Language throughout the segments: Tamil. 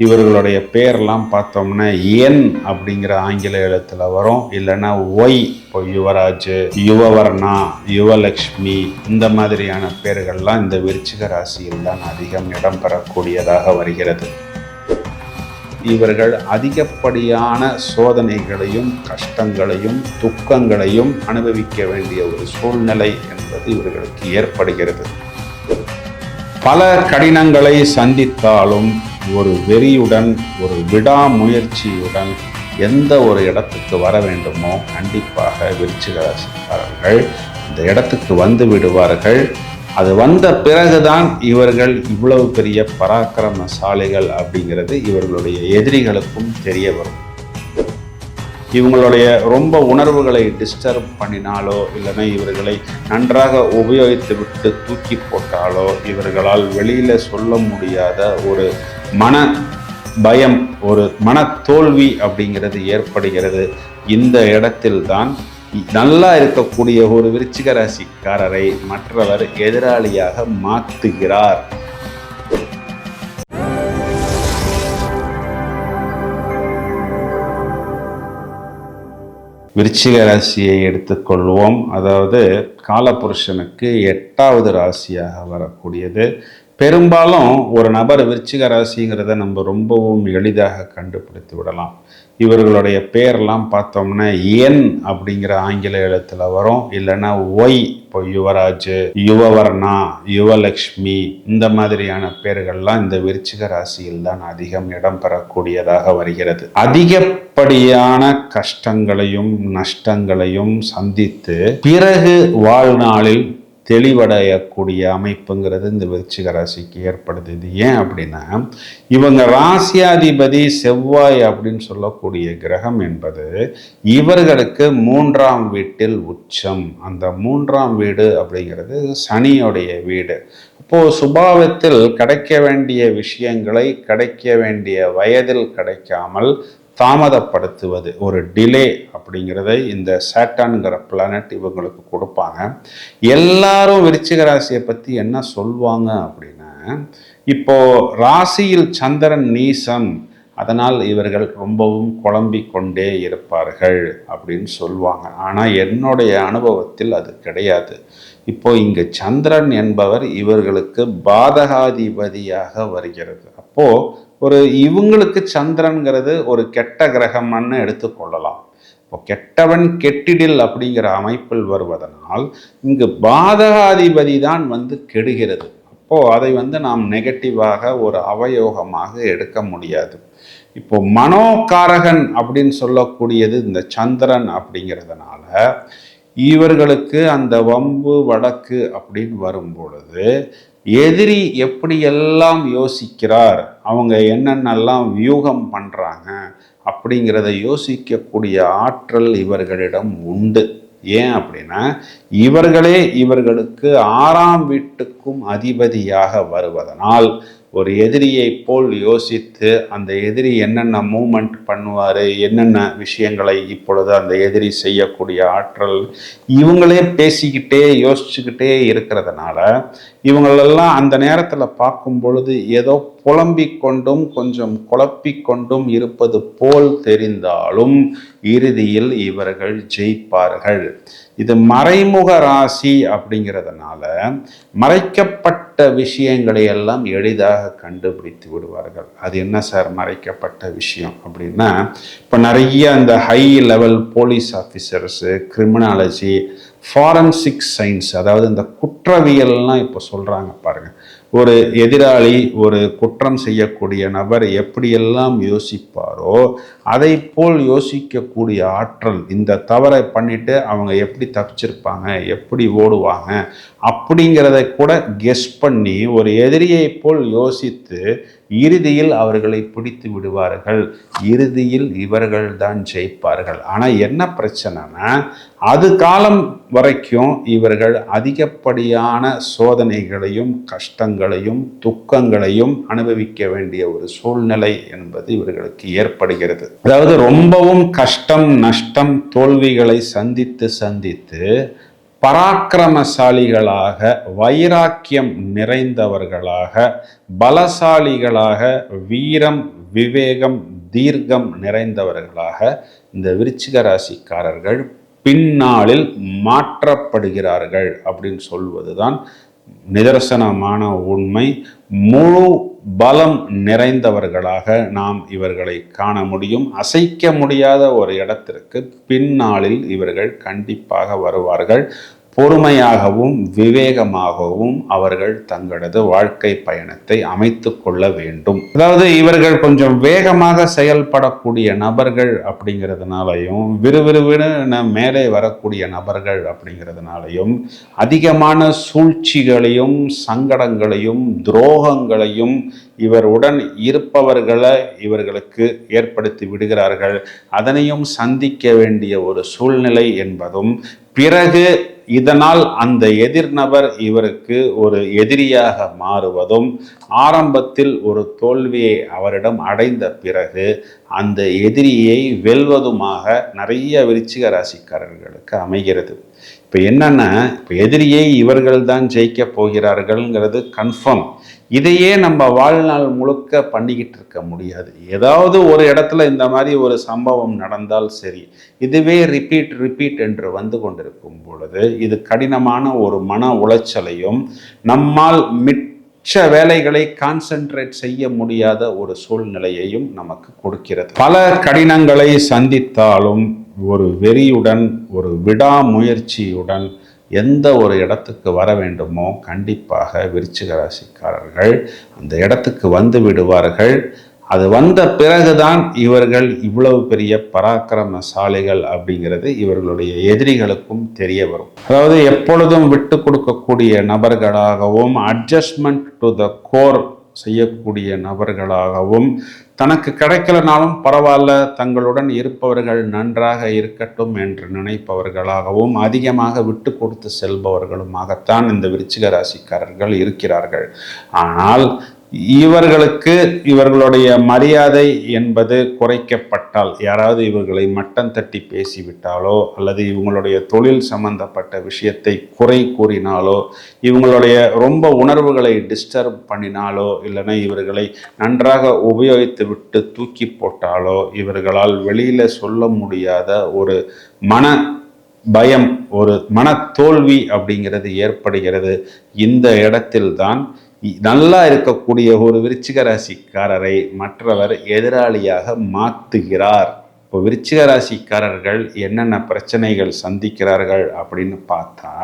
இவர்களுடைய பேர்லாம் பார்த்தோம்னா என் அப்படிங்கிற ஆங்கில எழுத்துல வரும். இல்லைன்னா ஒய் இப்போ யுவராஜ் யுவவர்ணா யுவலக்ஷ்மி இந்த மாதிரியான பேர்கள்லாம் இந்த விருச்சிக ராசியில் தான் அதிகம் இடம்பெறக்கூடியதாக வருகிறது. இவர்கள் அதிகப்படியான சோதனைகளையும் கஷ்டங்களையும் துக்கங்களையும் அனுபவிக்க வேண்டிய ஒரு சூழ்நிலை என்பது இவர்களுக்கு ஏற்படுகிறது. பல கடினங்களை சந்தித்தாலும் ஒரு வெறியுடன் ஒரு விடாமுயற்சியுடன் எந்த ஒரு இடத்துக்கு வர வேண்டுமோ கண்டிப்பாக விருச்சிக ராசிக்காரர்கள் இந்த இடத்துக்கு வந்து விடுவார்கள். அது வந்த பிறகுதான் இவர்கள் இவ்வளவு பெரிய பராக்கிரம சாலைகள் அப்படிங்கிறது இவர்களுடைய எதிரிகளுக்கும் தெரிய வரும். இவங்களுடைய ரொம்ப உணர்வுகளை டிஸ்டர்ப் பண்ணினாலோ இல்லைன்னா இவர்களை நன்றாக உபயோகித்து விட்டு தூக்கி போட்டாலோ இவர்களால் வெளியில் சொல்ல முடியாத ஒரு மன பயம் ஒரு மன தோல்வி அப்படிங்கிறது ஏற்படுகிறது. இந்த இடத்தில்தான் நல்லா இருக்கக்கூடிய ஒரு விருச்சிக ராசிக்காரரை மற்றவர் எதிராளியாக மாற்றுகிறார் விருச்சிக ராசியை எடுத்துக்கொள்வோம். அதாவது காலபுருஷனுக்கு எட்டாவது ராசியாக வரக்கூடியது. பெரும்பாலும் ஒரு நபர் விருச்சிக ராசிங்கிறத நம்ம ரொம்பவும் எளிதாக கண்டுபிடித்து விடலாம். இவர்களுடைய பேர்லாம் பார்த்தோம்னா என் அப்படிங்கிற ஆங்கில எழுத்துல வரும். இல்லைன்னா ஒய் இப்போ யுவராஜ் யுவவர்ணா யுவலக்ஷ்மி இந்த மாதிரியான பேர்கள்லாம் இந்த விருச்சிக ராசியில் தான் அதிகம் இடம்பெறக்கூடியதாக வருகிறது. அதிகப்படியான கஷ்டங்களையும் நஷ்டங்களையும் சந்தித்து பிறகு வாழ்நாளில் தெளிவடையக்கூடிய அமைப்புங்கிறது இந்த விருச்சிக ராசிக்கு ஏற்படுது இது ஏன் அப்படின்னா இவங்க ராசியாதிபதி செவ்வாய் அப்படின்னு சொல்லக்கூடிய கிரகம் என்பது இவர்களுக்கு மூன்றாம் வீட்டில் உச்சம். அந்த மூன்றாம் வீடு அப்படிங்கிறது சனியோடைய வீடு. இப்போது சுபாவத்தில் கிடைக்க வேண்டிய விஷயங்களை கிடைக்க வேண்டிய வயதில் கிடைக்காமல் தாமதப்படுத்துவது ஒரு டிலே அப்படிங்கிறத இந்த சேட்டான்கிற பிளானட் இவங்களுக்கு கொடுப்பாங்க. எல்லாரும் விருச்சிக ராசியை பற்றி என்ன சொல்லுவாங்க அப்படின்னா இப்போ ராசியில் சந்திரன் நீசம் அதனால் இவர்கள் ரொம்பவும் குழம்பி கொண்டே இருப்பார்கள் அப்படின்னு சொல்லுவாங்க ஆனால் என்னுடைய அனுபவத்தில் அது கிடையாது. இப்போ இங்கு சந்திரன் என்பவர் இவர்களுக்கு பாதகாதிபதியாக வருகிறது. அப்போது ஒரு இவங்களுக்கு சந்திரன்கிறது ஒரு கெட்ட கிரகம்னு எடுத்துக்கொள்ளலாம் இப்போ கெட்டவன் கெட்டிடில் அப்படிங்கிற அமைப்பில் வருவதனால் இங்கு பாதகாதிபதி தான் வந்து கெடுகிறது. அப்போது அதை வந்து நாம் நெகட்டிவாக ஒரு அவயோகமாக எடுக்க முடியாது. இப்போ மனோகாரகன் அப்படின்னு சொல்லக்கூடியது இந்த சந்திரன் அப்படிங்கிறதுனால இவர்களுக்கு அந்த வம்பு வடக்கு அப்படின்னு வரும் பொழுது எதிரி எப்படியெல்லாம் யோசிக்கிறார் அவங்க என்னென்னலாம் வியூகம் பண்ணுறாங்க அப்படிங்கிறத யோசிக்கக்கூடிய ஆற்றல் இவர்களிடம் உண்டு. ஏன் அப்படின்னா இவர்களே இவர்களுக்கு ஆறாம் வீட்டுக்கும் அதிபதியாக வருவதனால் ஒரு எதிரியை போல் யோசித்து அந்த எதிரி என்னென்ன மூமெண்ட் பண்ணுவார் என்னென்ன விஷயங்களை இப்பொழுது அந்த எதிரி செய்யக்கூடிய ஆற்றல் இவங்களே பேசிக்கிட்டே யோசிச்சுக்கிட்டே இருக்கிறதுனால இவங்களெல்லாம் அந்த நேரத்தில் பார்க்கும் பொழுது ஏதோ புலம்பிக் கொண்டும் கொஞ்சம் குழப்பிக்கொண்டும் இருப்பது போல் தெரிந்தாலும் இறுதியில் இவர்கள் ஜெயிப்பார்கள். இது மறைமுக ராசி அப்படிங்கிறதுனால மறைக்கப்பட்ட விஷயங்களை எல்லாம் எளிதாக கண்டுபிடித்து விடுவார்கள். அது என்ன சார் மறைக்கப்பட்ட விஷயம் அப்படின்னா இப்போ நிறைய அந்த high level police officers criminology forensic science அதாவது இந்த குற்றவியல்லாம் இப்போ சொல்கிறாங்க பாருங்கள் ஒரு எதிராளி ஒரு குற்றம் செய்யக்கூடிய நபர் எப்படியெல்லாம் யோசிப்பாரோ அதை போல் யோசிக்கக்கூடிய ஆற்றல் இந்த தவறை பண்ணிட்டு அவங்க எப்படி தப்பிச்சிருப்பாங்க எப்படி ஓடுவாங்க அப்படிங்கிறத கூட கெஸ் பண்ணி ஒரு எதிரியை போல் யோசித்து இறுதியில் அவர்களை பிடித்து விடுவார்கள். இறுதியில் இவர்கள் தான் ஜெயிப்பார்கள். ஆனால் என்ன பிரச்சனைனா அது காலம் வரைக்கும் இவர்கள் அதிகப்படியான சோதனைகளையும் கஷ்டங்களையும் துக்கங்களையும் அனுபவிக்க வேண்டிய ஒரு சூழ்நிலை என்பது இவர்களுக்கு ஏற்படுகிறது. அதாவது ரொம்பவும் கஷ்டம் நஷ்டம் தோல்விகளை சந்தித்து சந்தித்து பராக்கிரமசாலிகளாக வைராக்கியம் நிறைந்தவர்களாக பலசாலிகளாக வீரம் விவேகம் தீர்க்கம் நிறைந்தவர்களாக இந்த விருச்சிக ராசிக்காரர்கள் பின்னாளில் மாற்றப்படுகிறார்கள் அப்படின்னு சொல்வதுதான் நிதர்சனமான உண்மை. முழு பலம் நிறைந்தவர்களாக நாம் இவர்களை காண முடியும். அசைக்க முடியாத ஒரு இடத்திற்கு பின்னாளில் இவர்கள் கண்டிப்பாக வருவார்கள். பொறுமையாகவும் விவேகமாகவும் அவர்கள் தங்களது வாழ்க்கை பயணத்தை அமைத்து கொள்ள வேண்டும். அதாவது இவர்கள் கொஞ்சம் வேகமாக செயல்படக்கூடிய நபர்கள் அப்படிங்கிறதுனாலையும் விறுவிறுவின மேலே வரக்கூடிய நபர்கள் அப்படிங்கிறதுனாலையும் அதிகமான சூழ்ச்சிகளையும் சங்கடங்களையும் துரோகங்களையும் இவருடன் இருப்பவர்களை இவர்களுக்கு ஏற்படுத்தி விடுகிறார்கள். அதனையும் சந்திக்க வேண்டிய ஒரு சூழ்நிலை என்பதும் பிறகு இதனால் அந்த எதிர்நபர் இவருக்கு ஒரு எதிரியாக மாறுவதும் ஆரம்பத்தில் ஒரு தோல்வியை அவரிடம் அடைந்த பிறகு அந்த எதிரியை வெல்வதுமாக நிறைய விருச்சிக ராசிக்காரர்களுக்கு அமைகிறது. இப்போ என்னன்னா இப்போ எதிரியே இவர்கள் தான் ஜெயிக்க போகிறார்கள்ங்கிறது கன்ஃபார்ம் இதையே நம்ம வாழ்நாள் முழுக்க பண்ணிக்கிட்டு இருக்க முடியாது. ஏதாவது ஒரு இடத்துல இந்த மாதிரி ஒரு சம்பவம் நடந்தால் சரி இதுவே ரிப்பீட் ரிப்பீட் என்று வந்து கொண்டிருக்கும் பொழுது இது கடினமான ஒரு மன உளைச்சலையும் நம்மால் மிச்ச வேலைகளை கான்சென்ட்ரேட் செய்ய முடியாத ஒரு சூழ்நிலையையும் நமக்கு கொடுக்கிறது. பல கடினங்களை சந்தித்தாலும் ஒரு வெறியுடன் ஒரு விடாமுயற்சியுடன் எந்த ஒரு இடத்துக்கு வர வேண்டுமோ கண்டிப்பாக விருச்சிக ராசிக்காரர்கள் அந்த இடத்துக்கு வந்து விடுவார்கள். அது வந்த பிறகுதான் இவர்கள் இவ்வளவு பெரிய பராக்கிரமசாலிகள் அப்படிங்கிறது இவர்களுடைய எதிரிகளுக்கும் தெரிய வரும். அதாவது எப்பொழுதும் விட்டு கொடுக்கக்கூடிய நபர்களாகவும் அட்ஜஸ்ட்மெண்ட் டு த கோர் செய்யக்கூடிய நபர்களாகவும் தனக்கு கிடைக்கலனாலும் பரவாயில்ல தங்களுடன் இருப்பவர்கள் நன்றாக இருக்கட்டும் என்று நினைப்பவர்களாகவும் அதிகமாக விட்டு கொடுத்து செல்பவர்களுமாகத்தான் இந்த விருச்சிக ராசிக்காரர்கள் இருக்கிறார்கள். ஆனால் இவர்களுக்கு இவர்களுடைய மரியாதை என்பது குறைக்கப்பட்டால் யாராவது இவர்களை மட்டம் தட்டி பேசிவிட்டாலோ அல்லது இவங்களுடைய தொழில் சம்பந்தப்பட்ட விஷயத்தை குறை கூறினாலோ இவங்களுடைய ரொம்ப உணர்வுகளை டிஸ்டர்ப் பண்ணினாலோ இல்லைன்னா இவர்களை நன்றாக உபயோகித்து விட்டு தூக்கி போட்டாலோ இவர்களால் வெளியில் சொல்ல முடியாத ஒரு மன பயம் ஒரு மன தோல்வி அப்படிங்கிறது ஏற்படுகிறது. இந்த இடத்தில்தான் நல்லா இருக்கக்கூடிய ஒரு விருச்சிக ராசிக்காரரை மற்றவர் எதிராளியாக மாற்றுகிறார் இப்போ விருச்சிக ராசிக்காரர்கள் என்னென்ன பிரச்சனைகள் சந்திக்கிறார்கள் அப்படின்னு பார்த்தா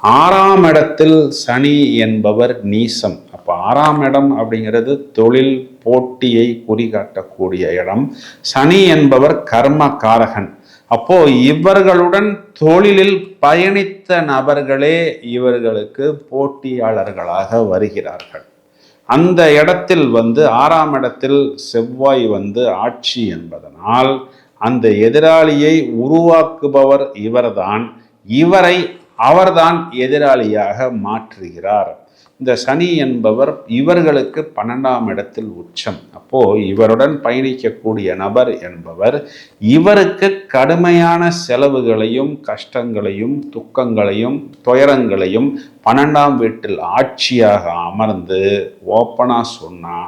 ஆறாம் இடத்தில் சனி என்பவர் நீசம். அப்போ ஆறாம் இடம் அப்படிங்கிறது தொழில் போட்டியை குறிகாட்டக்கூடிய இடம். சனி என்பவர் கர்ம காரகன். அப்போ இவர்களுடன் தொழிலில் பயணித்த நபர்களே இவர்களுக்கு போட்டியாளர்களாக வருகிறார்கள். அந்த இடத்தில் வந்து ஆறாம் இடத்தில் செவ்வாய் வந்து ஆட்சி என்பதனால் அந்த எதிராளியை உருவாக்குபவர் இவர்தான். இவரை அவர்தான் எதிராளியாக மாற்றுகிறார். இந்த சனி என்பவர் இவர்களுக்கு பன்னெண்டாம் இடத்தில் உச்சம். அப்போ இவருடன் பயணிக்கக்கூடிய நபர் என்பவர் இவருக்கு கடுமையான செலவுகளையும் கஷ்டங்களையும் துக்கங்களையும் துயரங்களையும் பன்னெண்டாம் வீட்டில் ஆட்சியாக அமர்ந்து ஓப்பனாக சொன்னா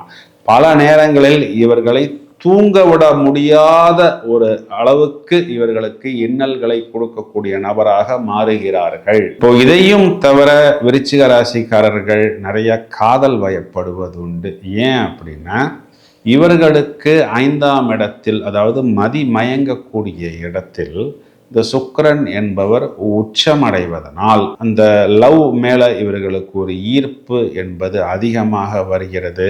பல நேரங்களில் இவர்களை தூங்க விட முடியாத ஒரு அளவுக்கு இவர்களுக்கு இன்னல்களை கொடுக்கக்கூடிய நபராக மாறுகிறார்கள். இப்போ இதையும் தவிர விருச்சிக ராசிக்காரர்கள் நிறைய காதல் வயப்படுவது உண்டு ஏன் அப்படின்னா இவர்களுக்கு ஐந்தாம் இடத்தில் அதாவது மதி மயங்கக்கூடிய இடத்தில் இந்த சுக்கரன் என்பவர் உச்சமடைவதனால் அந்த லவ் மேல இவர்களுக்கு ஒரு ஈர்ப்பு என்பது அதிகமாக வருகிறது.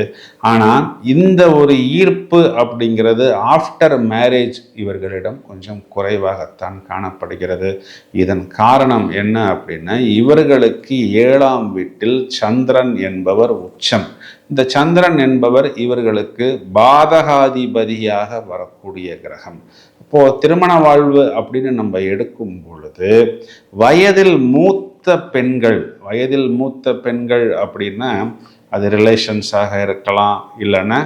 ஆனால் இந்த ஒரு ஈர்ப்பு அப்படிங்கிறது ஆஃப்டர் மேரேஜ் இவர்களிடம் கொஞ்சம் குறைவாகத்தான் காணப்படுகிறது. இதன் காரணம் என்ன அப்படின்னா இவர்களுக்கு ஏழாம் வீட்டில் சந்திரன் என்பவர் உச்சம். இந்த சந்திரன் என்பவர் இவர்களுக்கு பாதகாதிபதியாக வரக்கூடிய கிரகம். இப்போது திருமண வாழ்வு அப்படின்னு நம்ம எடுக்கும் பொழுது வயதில் மூத்த பெண்கள் வயதில் மூத்த பெண்கள் அப்படின்னா அது ரிலேஷன்ஸாக இருக்கலாம் இல்லைன்னா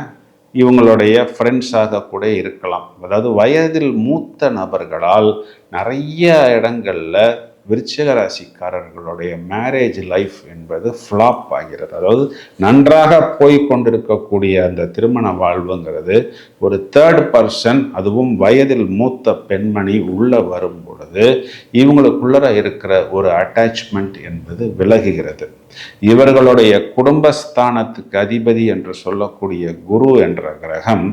இவங்களுடைய ஃப்ரெண்ட்ஸாக கூட இருக்கலாம். அதாவது வயதில் மூத்த நபர்களால் நிறைய இடங்களில் விருச்சிக ராசிக்காரர்களுடைய மேரேஜ் லைஃப் என்பது ஃப்ளாப் ஆகிறது. அதாவது நன்றாக போய் கொண்டிருக்கக்கூடிய அந்த திருமண வாழ்வுங்கிறது ஒரு தேர்ட் பர்சன் அதுவும் வயதில் மூத்த பெண்மணி உள்ளே வரும் பொழுது இவங்களுக்குள்ளர இருக்கிற ஒரு அட்டாச்மெண்ட் என்பது விலகுகிறது. இவர்களுடைய குடும்பஸ்தானத்துக்கு அதிபதி என்று சொல்லக்கூடிய குரு என்ற கிரகம்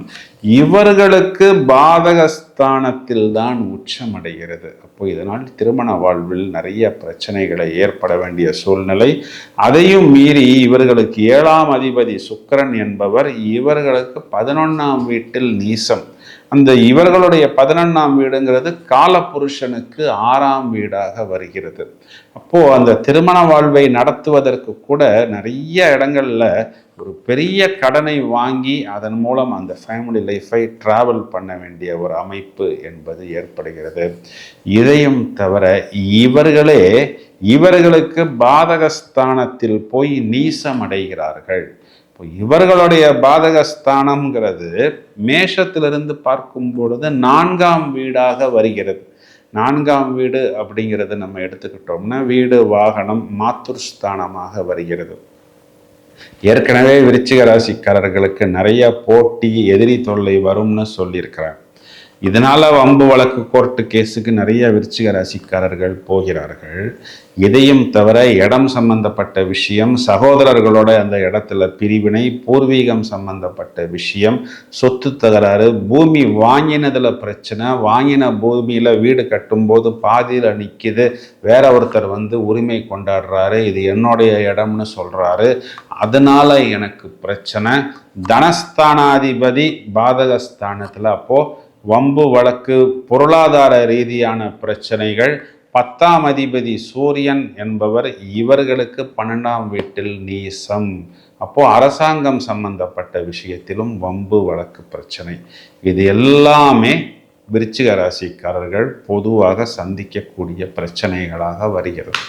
இவர்களுக்கு பாதகஸ்தானத்தில் தான் உச்சமடைகிறது. அப்போ இதனால் திருமண வாழ்வில் நிறைய பிரச்சனைகளை ஏற்பட வேண்டிய சூழ்நிலை. அதையும் மீறி இவர்களுக்கு ஏழாம் அதிபதி சுக்கரன் என்பவர் இவர்களுக்கு பதினொன்றாம் வீட்டில் நீசம். அந்த இவர்களுடைய பதினொன்றாம் வீடுங்கிறது காலபுருஷனுக்கு ஆறாம் வீடாக வருகிறது. அப்போ அந்த திருமண வாழ்வை நடத்துவதற்கு கூட நிறைய இடங்கள்ல ஒரு பெரிய கடனை வாங்கி அதன் மூலம் அந்த ஃபேமிலி லைஃப்பை டிராவல் பண்ண வேண்டிய ஒரு அமைப்பு என்பது ஏற்படுகிறது. இதையும் தவிர இவர்களே இவர்களுக்கு பாதகஸ்தானத்தில் போய் நீசமடைகிறார்கள். இப்போ இவர்களுடைய பாதகஸ்தானம்ங்கிறது மேஷத்திலிருந்து பார்க்கும் பொழுது நான்காம் வீடாக வருகிறது. நான்காம் வீடு அப்படிங்கிறது நம்ம எடுத்துக்கிட்டோம்னா வீடு வாகனம் மாத்துர்ஸ்தானமாக வருகிறது. ஏற்கனவே விருச்சிக ராசிக்காரர்களுக்கு நிறைய போட்டி எதிரி தொல்லை வரும்னு சொல்லியிருக்கிறேன் இதனால் வம்பு வழக்கு கோர்ட்டு கேஸுக்கு நிறைய விருச்சிக ராசிக்காரர்கள் போகிறார்கள். இதையும் தவிர இடம் சம்பந்தப்பட்ட விஷயம் சகோதரர்களோட அந்த இடத்துல பிரிவினை பூர்வீகம் சம்பந்தப்பட்ட விஷயம் சொத்து தகராறு பூமி வாங்கினதில் பிரச்சனை வாங்கின பூமியில் வீடு கட்டும்போது பாதியில் நிற்கிது வேற ஒருத்தர் வந்து உரிமை கொண்டாடுறாரு இது என்னுடைய இடம்னு சொல்கிறாரு அதனால் எனக்கு பிரச்சனை. தனஸ்தானாதிபதி பாதகஸ்தானத்தில் அப்போது வம்பு வழக்கு பொருளாதார ரீதியான பிரச்சனைகள் பத்தாம் அதிபதி சூரியன் என்பவர் இவர்களுக்கு பன்னெண்டாம் வீட்டில் நீசம். அப்போ அரசாங்கம் சம்பந்தப்பட்ட விஷயத்திலும் வம்பு வழக்கு பிரச்சனை. இது எல்லாமே விருச்சிக ராசிக்காரர்கள் பொதுவாக சந்திக்கக்கூடிய பிரச்சனைகளாக வருகிறது.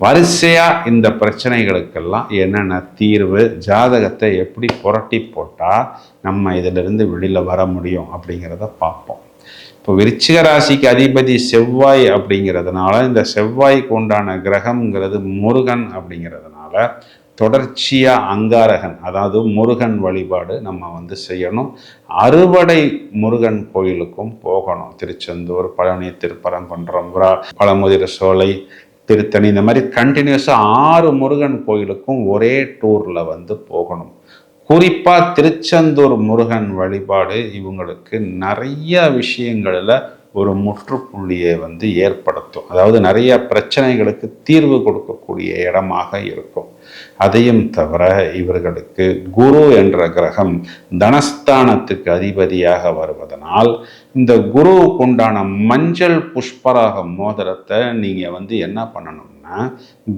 வரிசையாக இந்த பிரச்சனைகளுக்கெல்லாம் என்னென்ன தீர்வு ஜாதகத்தை எப்படி புரட்டி போட்டால் நம்ம இதிலிருந்து வெளியில் வர முடியும் அப்படிங்கிறத பார்ப்போம். இப்போ விருச்சிக ராசிக்கு அதிபதி செவ்வாய் அப்படிங்கிறதுனால இந்த செவ்வாய்க்கு உண்டான கிரகம்ங்கிறது முருகன் அப்படிங்கிறதுனால தொடர்ச்சியாக அங்காரகன் அதாவது முருகன் வழிபாடு நம்ம வந்து செய்யணும். அறுவடை முருகன் கோயிலுக்கும் போகணும். திருச்செந்தூர் பழனி திருப்பரங்குன்றம் பழமுதிர சோலை திருத்தணி. இந்த மாதிரி கண்டினியூஸாக ஆறு முருகன் கோயிலுக்கும் ஒரே டூரில் வந்து போகணும். குறிப்பாக திருச்செந்தூர் முருகன் வழிபாடு இவங்களுக்கு நிறைய விஷயங்களில் ஒரு முற்றுப்புள்ளியை வந்து ஏற்படுத்தும். அதாவது நிறைய பிரச்சனைகளுக்கு தீர்வு கொடுக்கக்கூடிய இடமாக இருக்கும். அதையும் தவிர இவர்களுக்கு குரு என்ற கிரகம் தனஸ்தானத்துக்கு அதிபதியாக வருவதனால் இந்த குருவுக்கு உண்டான மஞ்சள் புஷ்பராக மோதிரத்தை நீங்கள் வந்து என்ன பண்ணணும்னா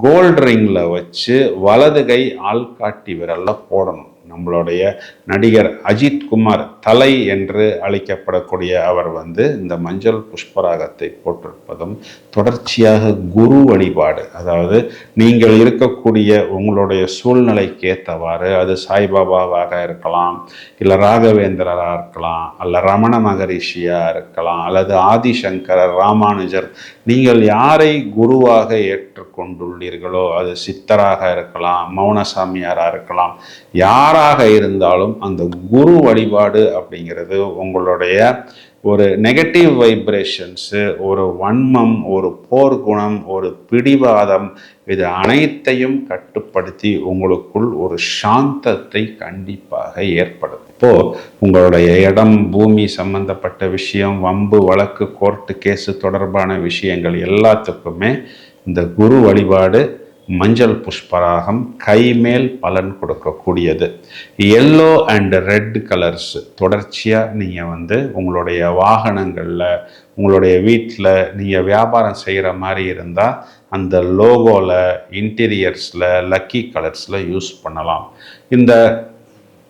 கோல்ட் ரிங்கில் வச்சு வலது கை ஆள்காட்டி விரலில் போடணும். நம்மளுடைய நடிகர் அஜித் குமார் தலை என்று அழைக்கப்படக்கூடிய அவர் வந்து இந்த மஞ்சள் புஷ்பராகத்தை போட்டிருப்பதும் தொடர்ச்சியாக குரு வழிபாடு. அதாவது நீங்கள் இருக்கக்கூடிய உங்களுடைய சூழ்நிலைக்கு ஏற்றவாறு அது சாய்பாபாவாக இருக்கலாம் இல்லை ராகவேந்திரராக இருக்கலாம் அல்ல ரமண மகரிஷியாக இருக்கலாம் அல்லது ஆதிசங்கரர் ராமானுஜர் நீங்கள் யாரை குருவாக ஏற்றுக்கொண்டுள்ளீர்களோ அது சித்தராக இருக்கலாம் மௌனசாமியாராக இருக்கலாம் யார் யாராக இருந்தாலும் அந்த குரு வழிபாடு அப்படிங்கிறது உங்களுடைய ஒரு நெகட்டிவ் வைப்ரேஷன்ஸு ஒரு வன்மம் ஒரு போர்க்குணம் ஒரு பிடிவாதம் இது அனைத்தையும் கட்டுப்படுத்தி உங்களுக்குள் ஒரு சாந்தத்தை கண்டிப்பாக ஏற்படும் இப்போது உங்களுடைய இடம் பூமி சம்பந்தப்பட்ட விஷயம் வம்பு வழக்கு கோர்ட்டு கேஸு தொடர்பான விஷயங்கள் எல்லாத்துக்குமே இந்த குரு வழிபாடு மஞ்சள் புஷ்பராகம் கைமேல் பலன் கொடுக்கக்கூடியது. எல்லோ அண்ட் ரெட் கலர்ஸ் தொடர்ச்சியாக நீங்கள் வந்து உங்களுடைய வாகனங்களில் உங்களுடைய வீட்டில் நீங்கள் வியாபாரம் செய்கிற மாதிரி இருந்தால் அந்த லோகோவில் இன்டீரியர்ஸில் லக்கி கலர்ஸில் யூஸ் பண்ணலாம். இந்த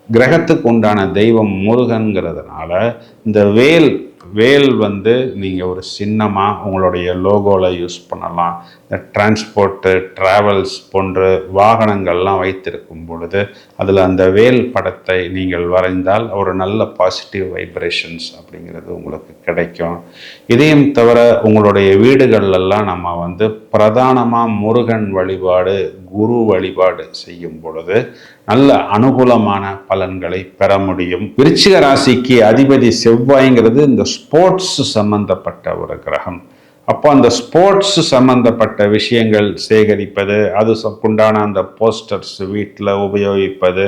கிரகத்துக்கு உண்டான தெய்வம் முருகன்கிறதுனால இந்த வேல் வேல் வந்து நீங்கள் ஒரு சின்னமாக உங்களுடைய லோகோவில் யூஸ் பண்ணலாம். டிரான்ஸ்போர்ட்டு ட்ராவல்ஸ் போன்ற வாகனங்கள்லாம் வைத்திருக்கும் பொழுது அதில் அந்த வேல் படத்தை நீங்கள் வரைந்தால் ஒரு நல்ல பாசிட்டிவ் வைப்ரேஷன்ஸ் அப்படிங்கிறது உங்களுக்கு கிடைக்கும். இதையும் தவிர உங்களுடைய வீடுகள்லாம் நம்ம வந்து பிரதானமாக முருகன் வழிபாடு குரு வழிபாடு செய்யும் பொழுது நல்ல அனுகூலமான பலன்களை பெற முடியும். விருச்சிக ராசிக்கு அதிபதி செவ்வாய்ங்கிறது இந்த ஸ்போர்ட்ஸ் சம்பந்தப்பட்ட ஒரு கிரகம். அப்போ அந்த ஸ்போர்ட்ஸ் சம்மந்தப்பட்ட விஷயங்கள் சேகரிப்பது அது உண்டான அந்த போஸ்டர்ஸ் வீட்டில் உபயோகிப்பது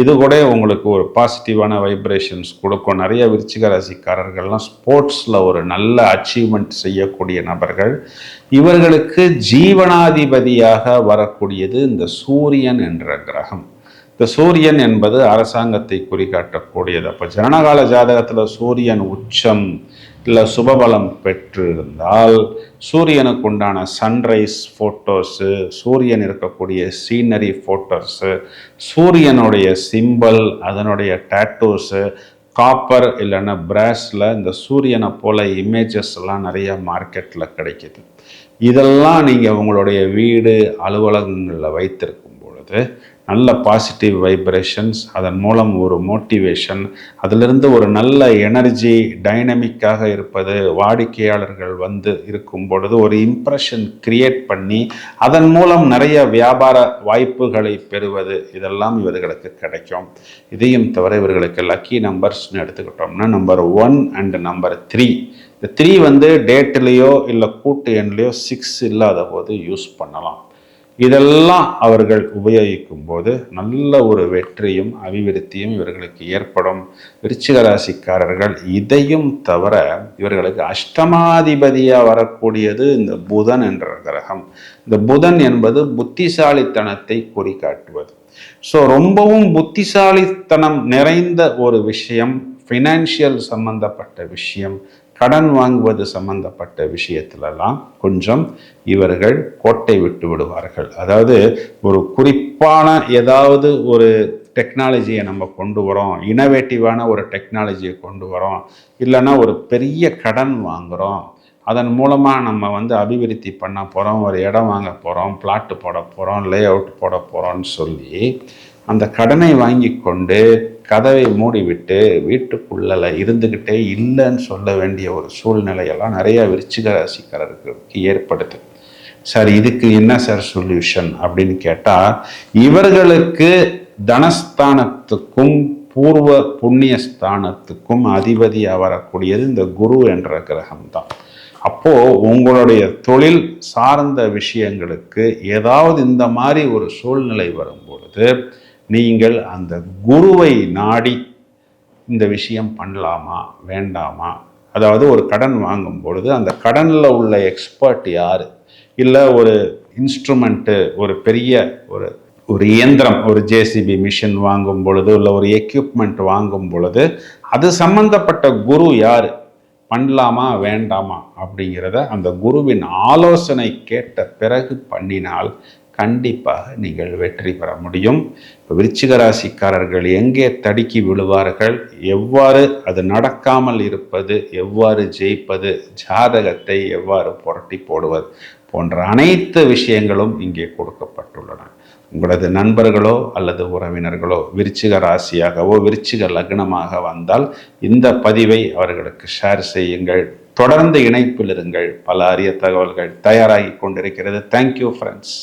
இது கூட உங்களுக்கு ஒரு பாசிட்டிவான வைப்ரேஷன்ஸ் கொடுக்கும். நிறைய விருச்சிக ராசிக்காரர்கள்லாம் ஸ்போர்ட்ஸில் ஒரு நல்ல அச்சீவ்மெண்ட் செய்யக்கூடிய நபர்கள். இவர்களுக்கு ஜீவனாதிபதியாக வரக்கூடியது இந்த சூரியன் என்ற கிரகம். இந்த சூரியன் என்பது அரசாங்கத்தை குறிகாட்டக்கூடியது. அப்போ ஜனனகால ஜாதகத்தில் சூரியன் உச்சம் இல்லை சுபபலம் பெற்றிருந்தால் சூரியனுக்கு உண்டான சன்ரைஸ் ஃபோட்டோஸு சூரியன் இருக்கக்கூடிய சீனரி ஃபோட்டோஸு சூரியனுடைய சிம்பல் அதனுடைய டேட்டூஸு காப்பர் இல்லைன்னா பிராஸில் இந்த சூரியனை போல் இமேஜஸ் எல்லாம் நிறைய மார்க்கெட்டில் கிடைக்கிது. இதெல்லாம் நீங்கள் உங்களுடைய வீடு அலுவலகங்களில் வைத்திருக்கும் பொழுது நல்ல பாசிட்டிவ் வைப்ரேஷன்ஸ் அதன் மூலம் ஒரு மோட்டிவேஷன் அதிலிருந்து ஒரு நல்ல எனர்ஜி டைனமிக்காக இருப்பது வாடிக்கையாளர்கள் வந்து இருக்கும் பொழுது ஒரு இம்ப்ரெஷன் கிரியேட் பண்ணி அதன் மூலம் நிறைய வியாபார வாய்ப்புகளை பெறுவது இதெல்லாம் இவர்களுக்கு கிடைக்கும். இதையும் தவிர இவர்களுக்கு லக்கி நம்பர்ஸ்னு எடுத்துக்கிட்டோம்னா number one and number three இந்த த்ரீ வந்து டேட்லேயோ இல்லை கூட்டு எண்லேயோ சிக்ஸ் இல்லாத போது யூஸ் பண்ணலாம். இதெல்லாம் அவர்கள் உபயோகிக்கும் போது நல்ல ஒரு வெற்றியும் அபிவிருத்தியும் இவர்களுக்கு ஏற்படும். விருச்சிக ராசிக்காரர்கள் இதையும் தவிர இவர்களுக்கு அஷ்டமாதிபதியாக வரக்கூடியது இந்த புதன் என்ற கிரகம். இந்த புதன் என்பது புத்திசாலித்தனத்தை குறிக்காட்டுவது ஸோ ரொம்பவும் புத்திசாலித்தனம் நிறைந்த ஒரு விஷயம் ஃபினான்ஷியல் சம்பந்தப்பட்ட விஷயம் கடன் வாங்குவது சம்பந்தப்பட்ட விஷயத்திலெல்லாம் கொஞ்சம் இவர்கள் கோட்டை விட்டு விடுவார்கள். அதாவது ஒரு குறிப்பான ஏதாவது ஒரு டெக்னாலஜியை நம்ம கொண்டு வரோம் இனோவேட்டிவான ஒரு டெக்னாலஜியை கொண்டு வரோம் இல்லைன்னா ஒரு பெரிய கடன் வாங்குகிறோம் அதன் மூலமாக நம்ம வந்து அபிவிருத்தி பண்ண போகிறோம் ஒரு இடம் வாங்க போகிறோம் பிளாட்டு போட போகிறோம் லே அவுட் போட போகிறோம்னு சொல்லி அந்த கடனை வாங்கி கொண்டு கதவை மூடிவிட்டு வீட்டுக்குள்ள இருந்துக்கிட்டே இல்லைன்னு சொல்ல வேண்டிய ஒரு சூழ்நிலையெல்லாம் நிறைய விருச்சிக ராசிக்காரர்களுக்கு ஏற்படுது. சார் இதுக்கு என்ன சார் சொல்யூஷன் அப்படின்னு கேட்டால் இவர்களுக்கு தனஸ்தானத்துக்கும் பூர்வ புண்ணிய ஸ்தானத்துக்கும் அதிபதியாக வரக்கூடியது இந்த குரு என்ற கிரகம் தான் உங்களுடைய தொழில் சார்ந்த விஷயங்களுக்கு ஏதாவது இந்த மாதிரி ஒரு சூழ்நிலை வரும்பொழுது நீங்கள் அந்த குருவை நாடி இந்த விஷயம் பண்ணலாமா வேண்டாமா? அதாவது ஒரு கடன் வாங்கும் பொழுது அந்த கடனில் உள்ள எக்ஸ்பர்ட் யார்? இல்லை ஒரு இன்ஸ்ட்ருமெண்ட்டு ஒரு பெரிய ஒரு ஒரு இயந்திரம் ஒரு ஜேசிபி மிஷின் வாங்கும் பொழுது இல்லை ஒரு எக்யூப்மெண்ட் வாங்கும் பொழுது அது சம்பந்தப்பட்ட குரு யார்? பண்ணலாமா வேண்டாமா? அப்படிங்கிறத அந்த குருவின் ஆலோசனை கேட்ட பிறகு பண்ணினால் கண்டிப்பாக நீங்கள் வெற்றி பெற முடியும். இப்போ விருச்சிக ராசிக்காரர்கள் எங்கே தடுக்கி விழுவார்கள்? எவ்வாறு அது நடக்காமல் இருப்பது? எவ்வாறு ஜெயிப்பது? ஜாதகத்தை எவ்வாறு புரட்டி போடுவது? போன்ற அனைத்து விஷயங்களும் இங்கே கொடுக்கப்பட்டுள்ளன. உங்களது நண்பர்களோ அல்லது உறவினர்களோ விருச்சிக ராசியாகவோ விருச்சிக லக்னமாக வந்தால் இந்த பதிவை அவர்களுக்கு ஷேர் செய்யுங்கள். தொடர்ந்து இணைப்பில் இருங்கள். பல அரிய தகவல்கள் தயாராகி கொண்டிருக்கிறது. Thank you friends